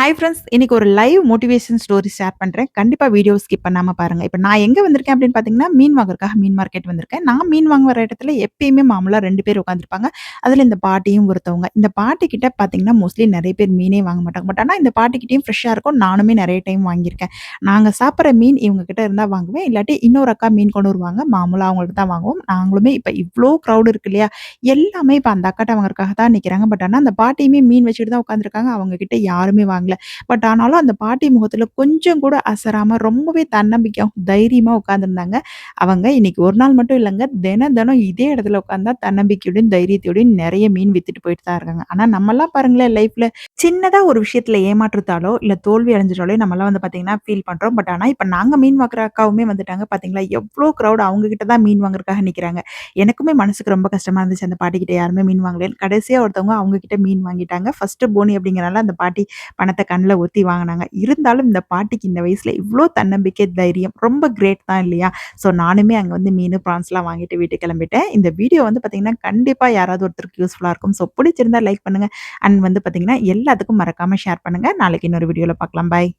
Hi friends இன்னைக்கு ஒரு live motivation story share பண்ணுறேன் கண்டிப்பாக வீடியோ ஸ்கிப் பண்ணாமல் பாருங்கள் இப்போ நான் எங்கே வந்திருக்கேன் அப்படின்னு பார்த்தீங்கன்னா மீன் வாங்குறதுக்காக மீன் மார்க்கெட் வந்திருக்கேன். நான் மீன் வாங்குற இடத்துல எப்பயுமே மாமூலாக ரெண்டு பேர் உட்காந்துருப்பாங்க அதில் இந்த பாட்டியும் ஒருத்தவங்க. இந்த பாட்டிக்கிட்ட பார்த்தீங்கன்னா மோஸ்ட்லி நிறைய பேர் மீனே வாங்க மாட்டாங்க. பட் ஆனால் இந்த பாட்டிக்கிட்டையும் ஃப்ரெஷ்ஷாக இருக்கும். நானுமே நிறைய டைம் வாங்கியிருக்கேன். நாங்கள் சாப்பிட்ற மீன் இவங்ககிட்ட இருந்தால் வாங்குவேன். இல்லாட்டி இன்னொரு அக்கா மீன் கொண்டு வருவாங்க. மாமூலாக அவங்கள்ட்ட தான் வாங்குவோம். நாங்களுமே இப்போ இவ்வளோ க்ரௌடு இருக்கு இல்லையா? எல்லாமே இப்போ அந்த அக்காட்ட வாங்குறதுக்காக தான் நிற்கிறாங்க பட் ஆனால் அந்த பாட்டியுமே மீன் வச்சுட்டு தான் உட்காந்துருக்காங்க அவங்கக்கிட்ட யாருமே வாங்க வாங்கல பட் ஆனாலும் அந்த பாட்டி முகத்துல கொஞ்சம் கூட அசராம ரொம்பவே தன்னம்பிக்கையாவும், தைரியமா உட்காந்துருந்தாங்க அவங்க இன்னைக்கு ஒரு நாள் மட்டும் இல்லங்க. தினம் தினம் இதே இடத்துல உட்கார்ந்தா தன்னம்பிக்கையோடையும், தைரியத்தோடையும் நிறைய மீன் வித்துட்டு போயிட்டு தான் இருக்காங்க. ஆனா நம்மலாம் பாருங்களேன் லைஃப்ல சின்னதா ஒரு விஷயத்துல ஏமாற்றுத்தாலோ இல்ல தோல்வி அடைஞ்சிட்டாலோ நம்மலாம் வந்து பார்த்தீங்கன்னா ஃபீல் பண்றோம். பட் ஆனா இப்ப நாங்க மீன் வாங்குற அக்காவுமே வந்துட்டாங்க பார்த்தீங்களா? எவ்ளோ கிரௌட் அவங்க தான் மீன் வாங்குறதுக்காக நிக்கிறாங்க. எனக்குமே மனசுக்கு ரொம்ப கஷ்டமா இருந்துச்சு. அந்த பாட்டிகிட்ட யாருமே மீன் வாங்கலன்னு. கடைசியா ஒருத்தவங்க அவங்க கிட்ட மீன் வாங்கிட்டாங்க. ஃபர்ஸ்ட் போனி அப்படிங்கிறனால அந்த பாட்டி பணத்தை கண்ணில் ஊற்றி வாங்கினாங்க இருந்தாலும் இந்த பாட்டிக்கு இந்த வயசில் இவ்வளோ தன்னம்பிக்கை, தைரியம் ரொம்ப கிரேட் தான் இல்லையா? ஸோ நானுமே அங்கே வந்து மீன் ப்ரான்ஸ்லாம் வாங்கிட்டு வீட்டுக்கு கிளம்பிட்டேன். இந்த வீடியோ வந்து பார்த்தீங்கன்னா, கண்டிப்பாக யாராவது ஒருத்தருக்கு யூஸ்ஃபுல்லாக இருக்கும். ஸோ பிடிச்சிருந்தா லைக் பண்ணுங்க. அண்ட் வந்து பார்த்தீங்கன்னா, எல்லாத்துக்கும் மறக்காமல் ஷேர் பண்ணுங்க. நாளைக்கு இன்னொரு வீடியோவில் பார்க்கலாம். பாய்.